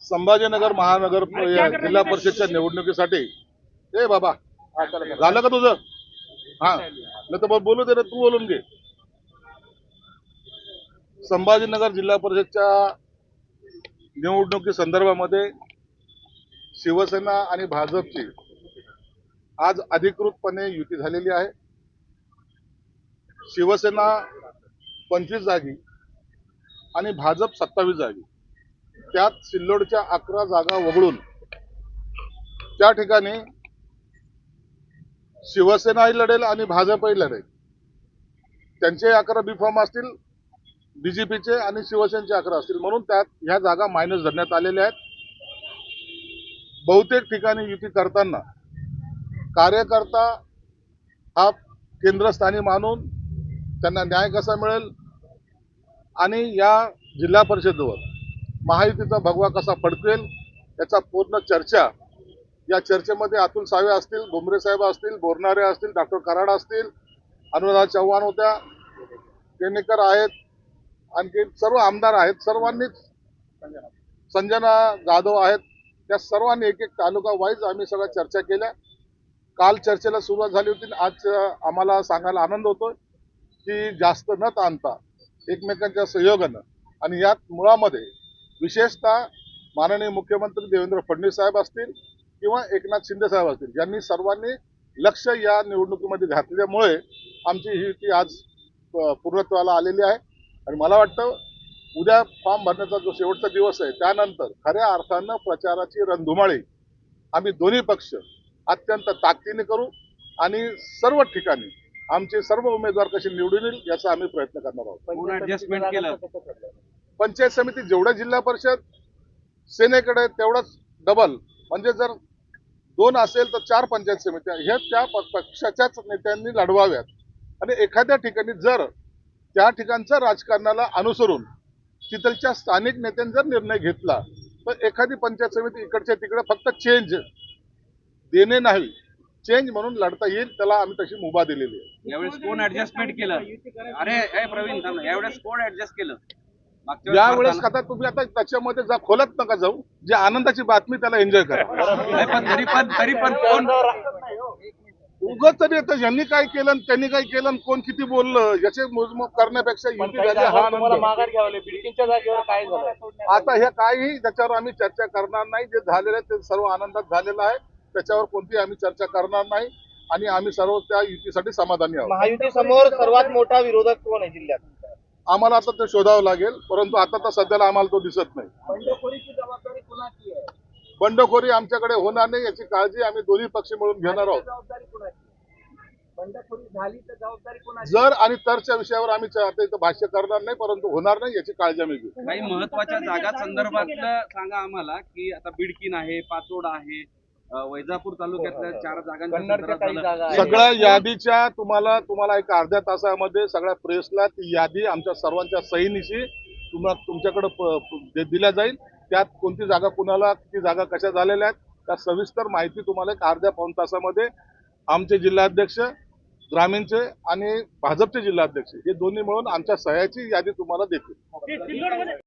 संभाजीनगर महानगर जिल्हा परिषदच्या निवडणुकीसाठी. ए बाबा झालं का तुझं? हा. नाही तर बोलू दे तू बोलून घे. संभाजीनगर जिल्हा परिषदच्या निवडणुकी संदर्भामध्ये शिवसेना आणि भाजपची आज अधिकृतपणे युती झालेली आहे. शिवसेना पंचवीस जागी आणि भाजप सत्तावीस जागी. त्यात सिल्लोडच्या अकरा जागा वगळून त्या ठिकाणी शिवसेनाही लढेल आणि भाजपही लढेल. त्यांचे अकरा बी फॉर्म असतील बीजेपीचे आणि शिवसेनेचे अकरा असतील. म्हणून त्यात ह्या जागा मायनस धरण्यात आलेल्या आहेत. बहुतेक ठिकाणी युती करताना कार्यकर्ता हा केंद्रस्थानी मानून त्यांना न्याय कसा मिळेल आणि या जिल्हा परिषदेवर महायुतीचा भगवा कसा फडकेल याचा पूर्ण चर्चा या चर्चेमध्ये अतुल सावे असतील भुमरे साहेब असतील बोरणारे असतील डॉक्टर कराड असतील अनुराधा चव्हाण होत्या केनेकर आहेत आणखी सर्व आमदार आहेत सर्वांनीच संजना जाधव आहेत त्या सर्वांनी एक एक तालुका वाईज आम्ही सगळ्या चर्चा केल्या. काल चर्चेला सुरुवात झाली होती आणि आज आम्हाला सांगायला आनंद होतोय की जास्त न ताणता एकमेकांच्या सहयोगानं आणि यात मुळामध्ये विशेषतः माननीय मुख्यमंत्री देवेंद्र फडणवीस साहेब असतील किंवा एकनाथ शिंदे साहेब असतील यांनी सर्वांनी लक्ष या निवडणुकीमध्ये घातल्यामुळे आमची ही युती आज पूर्णत्वाला आलेली आहे. आणि मला वाटतं उद्या फॉर्म भरण्याचा जो शेवटचा दिवस आहे त्यानंतर खऱ्या अर्थानं प्रचाराची रणधुमाळी आम्ही दोन्ही पक्ष अत्यंत ताकदीने करू आणि सर्व ठिकाणी आमचे सर्व उमेदवार कसे निवडून येईल याचा आम्ही प्रयत्न करणार आहोत. पंचायत समिती जेवढ्या जिल्हा परिषद सेनेकडे तेवढंच डबल म्हणजे जर दोन असेल तर चार पंचायत समित्या. ह्या त्या पक्षाच्याच नेत्यांनी लढवाव्यात. आणि एखाद्या ठिकाणी जर त्या ठिकाणच्या राजकारणाला अनुसरून तिथलच्या स्थानिक नेत्यांनी जर निर्णय घेतला तर एखादी पंचायत समिती इकडच्या तिकडे फक्त चेंज देणे नाही. चेंज म्हणून लढता येईल त्याला आम्ही तशी मुभा दिलेली आहे. यावेळेस कोण ऍडजस्टमेंट केलं? अरे ए प्रवीण थांब ना. यावेळेस कोण ऍडजस्ट केलं? मागच्या वेळेस यावेळेस आता तुम्ही आता त्याच्यामध्ये जा खोलत नका जाऊ. जी आनंदाची बातमी त्याला एन्जॉय करा. नाही, पण तरी पण तरी पण कोण उगत तरी आता यांनी काय केलं आणि त्यांनी काय केलं आणि कोण किती बोललं याचे मोजमाप करण्यापेक्षा पण युती काही झाली हा जागा तुम्हाला आनंद माघार घ्यावं लागली. बिडकींच्या जागेवर काय झालं? आता हे काही त्याच्यावर आम्ही चर्चा करणार नाही जे झालेलं आहे ते सर्व आनंदात झालेलं आहे. त्याच्यावर कोणती आम्ही चर्चा करणार नाही आणि आम्ही सर्व त्या युतीसाठी समाधानी आहोत. महायुती समोर सर्वात मोठा विरोधक कोण आहे जिल्ह्यात? आम्हाला आता ते शोधावं लागेल परंतु आता तर सध्याला आम्हाला तो दिसत नाही. बंडखोरीची जबाबदारी कुणाची आहे? बंडखोरी आमच्याकडे होणार नाही याची काळजी आम्ही दोन्ही पक्ष मिळून घेणार आहोत. जबाबदारी कुणाची? बंडखोरी झाली तर जबाबदारी कुणाची? जर आणि तरच्या विषयावर आम्ही च- आता इथं भाष्य करणार नाही परंतु होणार नाही याची काळजी आम्ही घेऊ. काही महत्त्वाच्या जागा संदर्भातलं सांगा आम्हाला की आता बिडकीन आहे पाचोड आहे वैजापूर तालुक्यातल्या चार जागांच्या कन्नडच्या संदर्भात काही झालं. जागा आहेत. सगळ्या यादीच्या तुम्हाला तुम्हाला एक अर्ध्या तासामध्ये सगळ्या प्रेसला ती यादी आमच्या सर्वांच्या सहीनिशी तुम्हाला तुमच्याकडे दिल्या जाईल त्यात कोणती जागा कुणाला किती जागा कशा झालेल्या आहेत त्या सविस्तर माहिती तुम्हाला एक अर्ध्या पाऊन तासामध्ये आमचे जिल्हाध्यक्ष ग्रामीणचे आणि भाजपचे जिल्हाध्यक्ष हे दोन्ही मिळून आमच्या सह्याची यादी तुम्हाला देतील